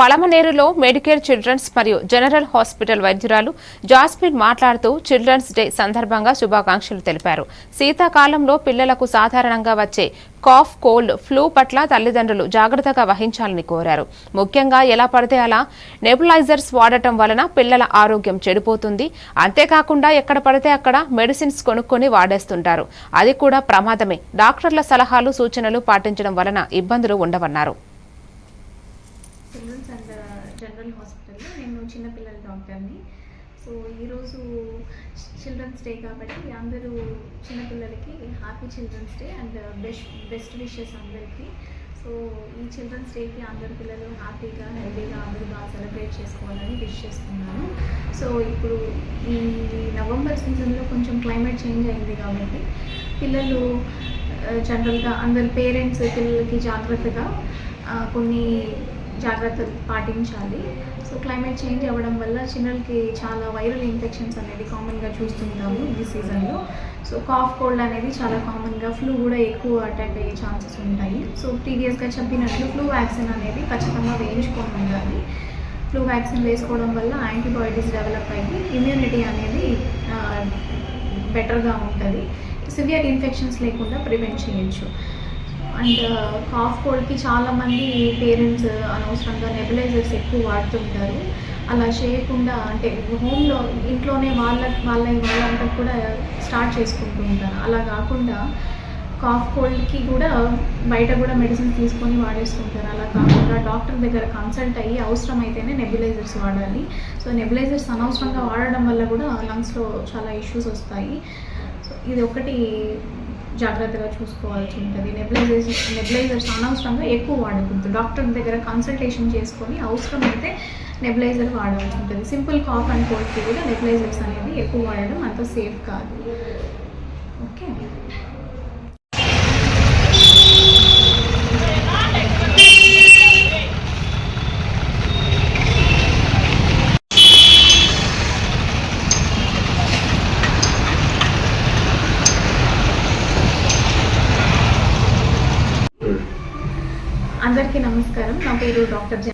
పలమనేరులో Medicare children's మరియు general hospital వైద్యురాలు Jasmine మాట్లాడుతూ చిల్డ్రన్స్ డే సందర్భంగా శుభాకాంక్షలు తెలిపారు. శీతాకాలంలో పిల్లలకు సాధారణంగా వచ్చే కాఫ్ కోల్డ్ ఫ్లూ పట్ల తల్లిదండ్రులు జాగ్రత్తగా వహించాలని కోరారు. ముఖ్యంగా ఎలా పడితే అలా నెబులైజర్స్ వాడటం వలన పిల్లల ఆరోగ్యం చెడిపోతుంది. అంతేకాకుండా ఎక్కడ పడితే అక్కడ మెడిసిన్స్ కొనుక్కొని వాడేస్తుంటారు. అది కూడా ప్రమాదమే. డాక్టర్ల సలహాలు సూచనలు పాటించడం వలన ఇబ్బందులు ఉండవన్నారు. చిల్డ్రన్స్ అండ్ జనరల్ హాస్పిటల్లో నేను చిన్నపిల్లల డాక్టర్ని. సో ఈరోజు చిల్డ్రన్స్ డే కాబట్టి అందరూ చిన్నపిల్లలకి happy children's day and best best wishes అందరికీ. సో ఈ చిల్డ్రన్స్ డేకి అందరు పిల్లలు హ్యాపీగా హెల్తీగా అందరూ బాగా సెలబ్రేట్ చేసుకోవాలని విష్ చేస్తున్నాను. సో ఇప్పుడు ఈ నవంబర్ సీజన్లో కొంచెం క్లైమేట్ చేంజ్ అయింది కాబట్టి పిల్లలు జనరల్గా అందరు పేరెంట్స్ పిల్లలకి జాగ్రత్తగా కొన్ని జాగ్రత్తలు పాటించాలి. సో క్లైమేట్ చేంజ్ అవ్వడం వల్ల చిన్నలకి చాలా వైరల్ ఇన్ఫెక్షన్స్ అనేది కామన్గా చూస్తుంటాము ఈ సీజన్లో. సో కాఫ్ కోల్డ్ అనేది చాలా కామన్గా ఫ్లూ కూడా ఎక్కువ అటాక్ అయ్యే ఛాన్సెస్ ఉంటాయి. సో ప్రీవియస్గా చెప్పినట్లు ఫ్లూ వ్యాక్సిన్ అనేది ఖచ్చితంగా వేయించుకొని ఉండాలి ఫ్లూ వ్యాక్సిన్ వేసుకోవడం వల్ల యాంటీబాడీస్ డెవలప్ అయ్యి ఇమ్యూనిటీ అనేది బెటర్గా ఉంటుంది. సివియర్ ఇన్ఫెక్షన్స్ లేకుండా ప్రివెంట్ చేయొచ్చు. అండ్ కాఫ్ కోల్డ్కి చాలామంది పేరెంట్స్ అనవసరంగా నెబిలైజర్స్ ఎక్కువ వాడుతుంటారు అలా చేయకుండా అంటే హోమ్లో ఇంట్లోనే వాళ్ళ వాళ్ళ వాళ్ళంతా కూడా స్టార్ట్ చేసుకుంటూ ఉంటారు. అలా కాకుండా కాఫ్ కోల్డ్కి కూడా బయట కూడా మెడిసిన్ తీసుకొని వాడేస్తుంటారు అలా కాకుండా డాక్టర్ దగ్గర కన్సల్ట్ అయ్యి అవసరమైతేనే నెబులైజర్స్ వాడాలి. సో నెబులైజర్స్ అనవసరంగా వాడడం వల్ల కూడా లంగ్స్లో చాలా ఇష్యూస్ వస్తాయి. సో ఇది ఒకటి జాగ్రత్తగా చూసుకోవాల్సి ఉంటుంది. నెబ్లైజర్స్ నెబ్లైజర్స్ అనవసరంగా ఎక్కువ వాడకూడదు. డాక్టర్ దగ్గర కన్సల్టేషన్ చేసుకొని అవసరమైతే నెబులైజర్ వాడాల్సి ఉంటుంది. సింపుల్ కాఫ్ అండ్ కోల్డ్కి కూడా నెబ్లైజర్స్ అనేది ఎక్కువ వాడడం అంత సేఫ్ కాదు. ఓకే? అందరికీ నమస్కారం. నా పేరు డాక్టర్ జన